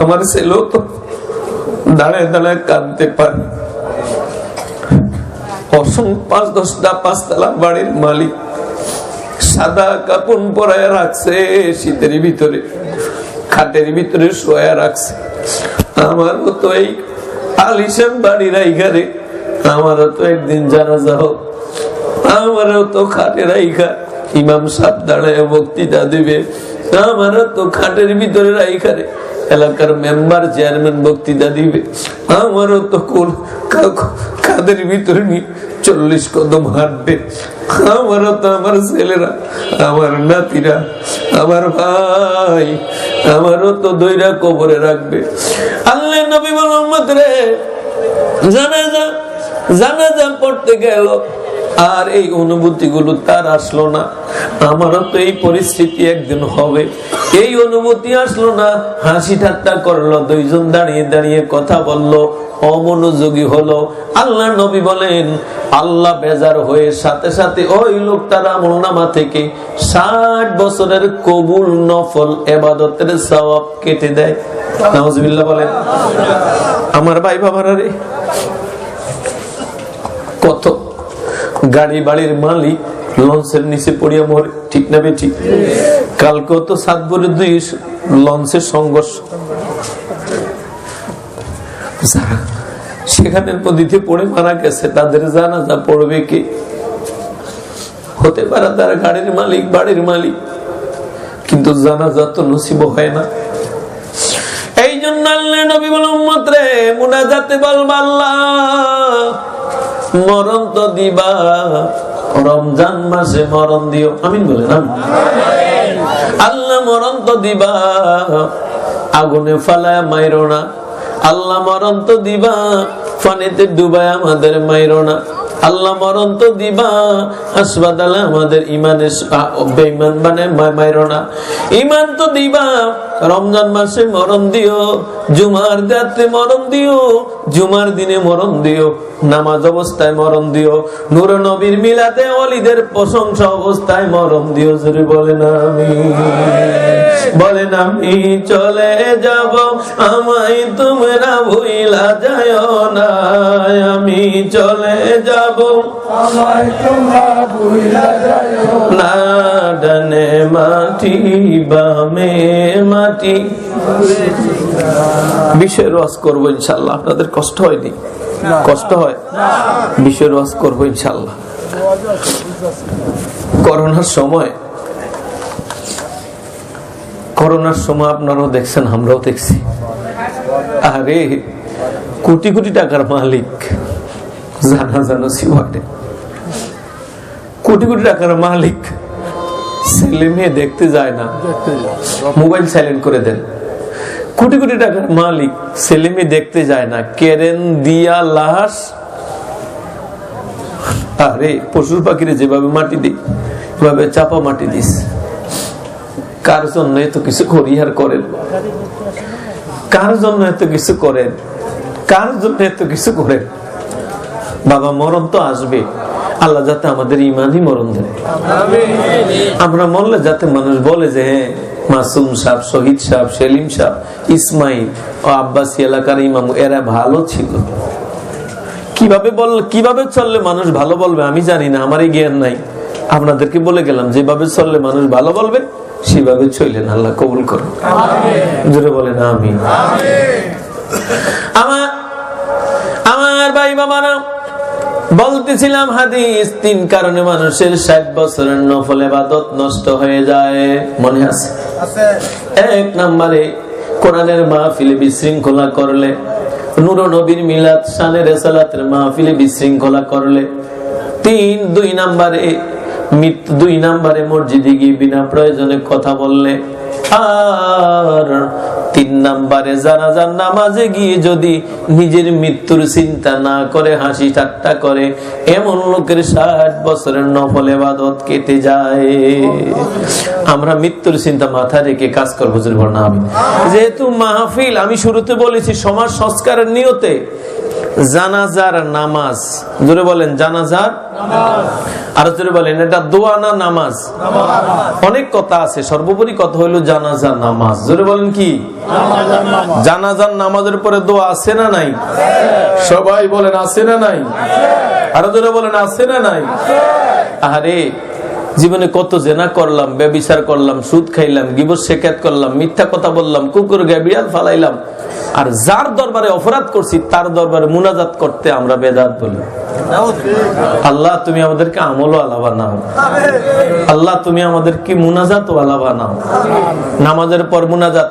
আমার ছেলেও তো। দাঁড়ায় দাঁড়ায় কাঁদতে পারে। পাঁচ দশটা পাঁচতলা বাড়ির মালিক। সাদা পরায় রাখছে, শীতের ভিতরে, খাটের ভিতরে শোয়া রাখছে। আমার তো এই আলিশান বাড়ির আমারও তো একদিন জানাজা হোক। আমারও তো খাটের আইখা ইমাম সাহ দাঁড়ায় বক্তৃতা দিবে। আমারও তো খাটের ভিতরে রাইখারে এলাকার মেম্বার, চেয়ারম্যান, বক্তৃতা দিবে। আমারও তো কোন খাদের ভিতরে নিয়ে চল্লিশ কদম হাঁটবে। আমারও তো আমার ছেলেরা, আমার নাতিরা, আমার ভাই, আমারও তো দইরা কবরে রাখবে। আল্লাহ নবী মোহাম্মদ রে, জানাজা জানাজা পড়তে গেল। আর এই অনুভূতি গুলো তার আসলো না। আমারও তো এই পরিস্থিতি একদিন হবে। এই অনুভূতি আসলো না। হাসি ঠাট্টা করল, দুইজন দাঁড়িয়ে দাঁড়িয়ে কথা বলল, অমনোযোগী হলো। আল্লাহ নবী বলেন, আল্লাহ বেজার হয়ে সাথে সাথে ওই লোকটার আমল নামা থেকে ষাট বছরের কবুল, নফল, এবাদতের সওয়াব কেটে দেয়। বলেন, আমার ভাই বাবারা রে, কত গাড়ি বাড়ির মালিক, লঞ্চের নিচে পড়িয়া মরে। ঠিক না বেঠিক কালকেও তো সাত ভরে দুই লঞ্চের সংঘর্ষ। সেখানে নদীতে পড়ে মারা গেছে। তাদের জানাজা পড়বে কি? হতে পারে তারা গাড়ির মালিক, বাড়ির মালিক। কিন্তু জানাজা তো নসিব হয় না। এই জন্য আল্লাহ নবী বল রে, মুনাজাতে বলবা আল্লাহ মরণ তো দিবা। রমজান মাসে মরণ দিও। আমিন আমি আল্লাহ মরণ তো দিবা। আগুনে ফালায় মাইরো না। আল্লাহ মরণ তো দিবা। পানিতে ডুবায় আমাদের মাইরো না। আল্লাহ মরণ তো দিবা। হাসপাতালে আমাদের ইমানের বেঈমান মানে মাইরো না। ইমান তো দিবা। রমজান মাসে মরণ দিও। জুমার রাত্রে মরণ দিও। জুমার দিনে মরণ দিও। নামাজ অবস্থায় মরণ দিও। নূর নবীর মিলাতে অলিদের প্রশংসা অবস্থায় মরণ দিও। জোরে বলেন আমি বলেন আমি চলে যাব। আমায় তোমরা ভুইলা যায় না। আমি চলে যাব। আমায় তোমরা ভুইলা যাইও না ডানে মাটি বামে মাটি। বিষয়ের রস করব ইনশাল্লাহ। আপনাদের কষ্ট হয়নি? কষ্ট হয়? বিষয়ের রস করব ইনশাল্লাহ। করোনার সময় করোনার সময় আপনারাও দেখছেন আমরাও দেখছি। আরে কোটি কোটি টাকার মালিক জানা জানো সিওয়াটে কোটি কোটি টাকার মালিক ছেলে মেয়ে দেখতে যায় না। মোবাইল সাইলেন্ট করে দেন। কোটি কোটি টাকার মালিক ছেলে মেয়ে দেখতে যায় না। কেরেন দিয়া লাশ। আরে পশুর পাখিরে যেভাবে মাটি দিই এভাবে চাপা মাটি দিস। কার জন্য এত কিছু করি করেন? কার জন্য এত কিছু করেন? কার জন্য এত কিছু করেন? বাবা, মরণ তো আসবে। আল্লাহ যাতে আমাদের ইমানই মরণ দেয়। আমরা মরলে যাতে মানুষ বলে যে হ্যাঁ মাসুম সাহ শহীদ সাহ সেলিম সাহ ইসমাইল ও আব্বাসী এলাকার ইমাম, এরা ভালো ছিল। কীভাবে বল, কীভাবে চললে মানুষ ভালো বলবে? আমি জানি না, আমারই জ্ঞান নাই। আপনাদেরকে বলে গেলাম, যেভাবে চললে মানুষ ভালো বলবে সেভাবে চললেন আল্লাহ কবুল করুন জোরে বলেন আমি আমার আমার ভাই বাবারা বলতেছিলাম হাদিস তিন কারণে মানুষের ষাট বছরের নফল এবাদত নষ্ট হয়ে যায়। মনে আছে? এক নম্বরে কোরআনের মাহফিলে বিশৃঙ্খলা করলে নুর নবীর মিলাদ শানের রেসালাতের মাহফিলে বিশৃঙ্খলা করলে তিন দুই নাম্বারে দুই নাম্বারে মসজিদে গিয়ে বিনা প্রয়োজনে কথা বললে, আর তিন নাম্বারে জানাজার নামাজে গিয়ে যদি নিজের মৃত্যুর চিন্তা না করে, হাসি ঠাট্টা করে, এমন লোকের ষাট বছরের নফল এবাদত কেটে যায়। আমরা মৃত্যুর চিন্তা মাথা রেখে কাজ করব না আমি যেহেতু মাহফিল, আমি শুরুতে বলেছি, সমাজ সংস্কারের নিয়তে জানাজার নামাজ। জোরে বলেন জানাজার? আর জোরে বলেন এটা দোয়া না নামাজ? অনেক কথা আছে সর্বোপরি কথা হইল জানাজা নামাজ। জোরে বলেন কি? জানাজার নামাজের পরে দোয়া আছে না নাই? সবাই বলেন আছে না নাই? আরও জোরে বলেন আছে না নাই? আরে জীবনে কত জেনা করলাম ব্যবিচার করলাম সুদ খাইলাম গিবস শেখাত করলাম মিথ্যা কথা বললাম কুকুর গায়ে বিড়াল ফালাইলাম। আর যার দরবারে অপরাধ করছি, তার দরবারে মুনাজাত করতে আমরা বেদাত বলি। আল্লাহ, তুমি আমাদেরকে আমলও আলাবা নাও আল্লাহ, তুমি আমাদেরকে মুনাজাত আলাবা নাও নামাজের পর মুনাজাত।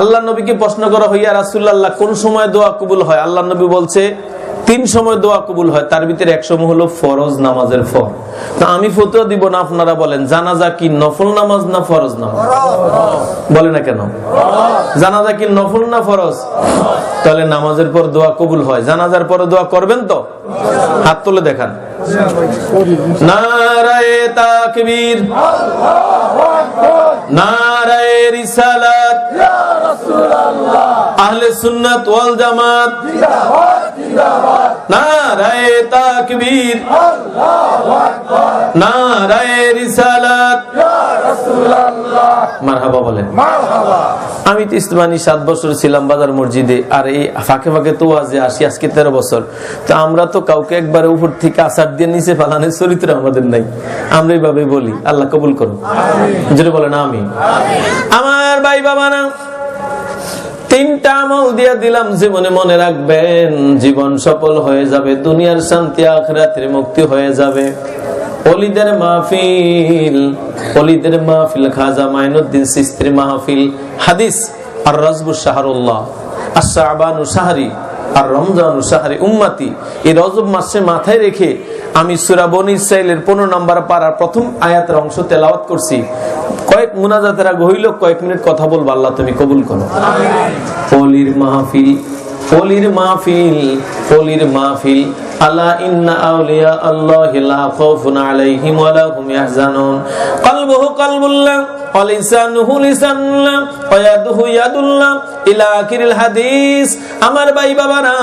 আল্লাহ নবীকে প্রশ্ন করা হইয়া রাসুল্লাহ কোন সময় দোয়া কবুল হয়? আল্লাহ নবী বলছে তিন সময় দোয়া কবুল হয়, তার ভিতরে এক সময় হলো ফরজ নামাজের ফর। তা আমি ফতুয়া দিব না, আপনারা বলেন, জানাজা কি নফল নামাজ না ফরজ নামাজ? বলে না কেন? জানাজা কি নফল না ফরজ? তাহলে নামাজের পর দোয়া কবুল হয়, জানাজার পরে দোয়া করবেন তো? হাত তুলে দেখান। নারায়ে তাকবীর। নারায়ে রিসালাত। আহলে সুন্নাত ওয়াল জামাত। নারায়ে তাকবীর। নারায়ে রিসালাত। মারহাবা বলেন। আমি তো ইসলামানি সাত বছর ছিলাম বাজার মসজিদে আর এই ফাঁকে ফাঁকে তো আজে আসি আজকে তেরো বছর। তো আমরা তো কাউকে একবারে উপর থেকে আসার দিয়ে নিচে ফালানোর চরিত্র আমাদের নাই। আমরা এইভাবে বলি আল্লাহ কবুল করুন যেটা বলেন আমি আমার ভাই বাবা না তিনটা আমল দিয়া দিলাম জীবনে মনে রাখবেন, জীবন সফল হয়ে যাবে, দুনিয়ার শান্তি আখরাতের মুক্তি হয়ে যাবে। অলিদের মাহফিল অলিদের মাহফিল, খাজা মাইনুদ্দিন সিস্ত্রি মাহফিল, হাদিস আর রাজবু শাহরুল্লাহ আর শাহবানু শাহরি আর রমজান সাহারে উম্মাতি। এই রজব মাসে মাথায় রেখে আমি সুরা ইসরায়েলের পনেরো নম্বর পাড়ার প্রথম আয়াতের অংশ তেলাওয়াত করছি। কয়েক মুনাজাতের আগে হইল কয়েক মিনিট কথা বলব আল্লাহ তুমি কবুল করো। পলির মাহফিল অলির মাহফিল, ফলির মাহফিল। আলা ইন্না আউলিয়া আল্লাহি লা খাউফুন আলাইহিম ওয়া লা হুম ইয়াহজানুন। কলবুহু কলবুল্লাহ ওয়া লিসানুহু লিসানুল্লাহ, ওয়া ইয়াদুহু ইয়াদুল্লাহ। ইলা আখিরিল হাদিস, আমার ভাই বাবারা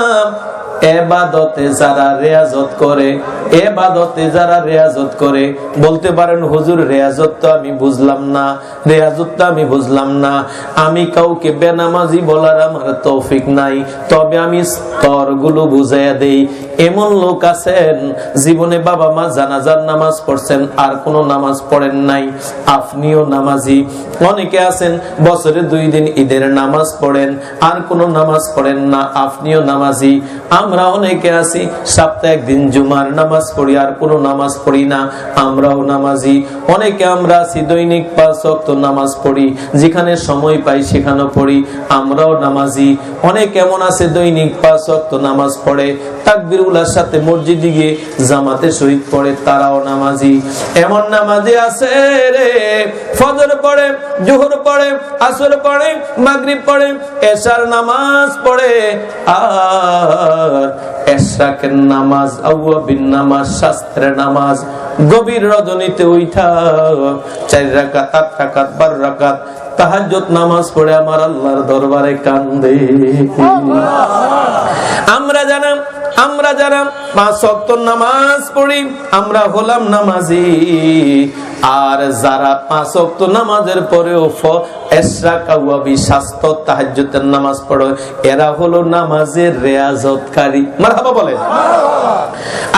এবাদতে যারা রেয়াজত করে, এবাদতে যারা রেয়াজত করে, বলতে পারেন, হুজুর, রেয়াজত তো আমি বুঝলাম না, রেয়াজত তো আমি বুঝলাম না। আমি কাউকে বেনামাজি বলার আমার তৌফিক নাই। তবে আমি স্তরগুলো বুঝাইয়া দেই। এমন লোক আছেন, জীবনে বাবা মা জানাজার নামাজ পড়ছেন, আর কোনো নামাজ পড়েন নাই। আপনিও নামাজি। অনেকে আছেন, বছরে দুই দিন ঈদের নামাজ পড়েন, আর কোনো নামাজ পড়েন না। আপনিও নামাজি। আমরা অনেকে আছি সপ্তাহে একদিন জুমার নামাজ পড়ি, আর কোনো নামাজ পড়ি না, আমরাও নামাজি। অনেকে আমরা আছি, দৈনিক পাঁচ ওয়াক্ত নামাজ পড়ি, যেখানে সময় পাই সেখানেও পড়ি, আমরাও নামাজি। অনেক এমন আছে, দৈনিক পাঁচ ওয়াক্ত নামাজ পড়ে, তাকবিরুল্লাহর সাথে মসজিদে গিয়ে জামাতে শহীদ পড়ে, তারাও নামাজি। এমন নামাজি আছে রে, ফজর পড়ে, জোহর পড়ে, আসর পড়ে, মাগরিব পড়ে, এশার নামাজ পড়ে আর এশরাকের নামাজ আউয়াবিন নামাজ শাস্ত্রের নামাজ গভীর রজনীতে উঠা চার রাকাত আট রাকাত বার রাকাত তাহাজ্জুদ নামাজ পড়ে আমার আল্লাহর দরবারে কান্দে। আমরা জানাম আমরা যারা পাঁচ ওয়াক্ত নামাজ পড়ি আমরা হলাম নামাজি। আর যারা পাঁচ ওয়াক্ত নামাজের পরেও এসরা স্বাস্থ্য নামাজ পড়ে এরা হলো নামাজের রেয়াজতকারী। মারহাবা বলে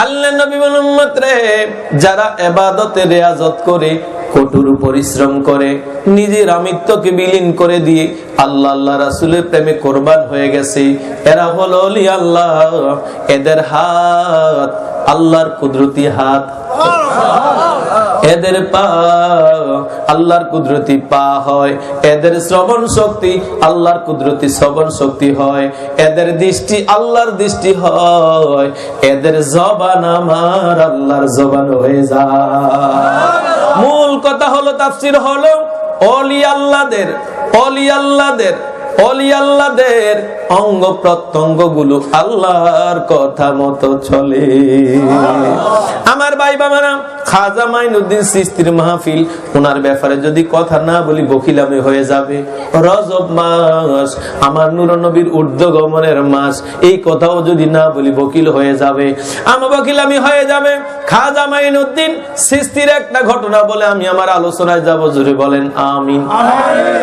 আল্লাহ নবী বলেন মাত্রে যারা এবাদতে রেয়াজত করে কঠোর পরিশ্রম করে নিজের আমিত্বকে বিলীন করে দিয়ে আল্লাহ আল্লাহ রাসুলের প্রেমে কোরবান হয়ে গেছে। এরা হলো আল্লাহ এদের হাত আল্লাহর কুদরতি হাত। এদের পা আল্লাহর কুদরতি পা হয়। এদের শ্রবণ শক্তি আল্লাহর কুদরতি শ্রবণ শক্তি হয়। এদের দৃষ্টি আল্লাহর দৃষ্টি হয়। এদের জবান আমার আল্লাহর জবান হয়ে যায়। মূল কথা হলো তাফসির হলো অলি আল্লাদের অলি আল্লাহদের অলি আল্লাহদের অঙ্গ প্রত্যঙ্গগুলো আল্লাহর কথা মতো চলে। আমার ভাই বাবারা, খাজা মাইনুদ্দিন সিস্তির মাহফিল ওনার ব্যাপারে যদি কথা না বলি বকিলামি হয়ে যাবে। রজব মাস, আমার নূর নবীর ঊর্ধ্বগমনের মাস, এই কথাও যদি না বলি বকিল হয়ে যাবে। আমার বকিলামি হয়ে যাবে। খাজা মাইনুদ্দিন সিস্তির একটা ঘটনা বলে আমি আমার আলোচনায় যাব জুড়ে বলেন, আমিন।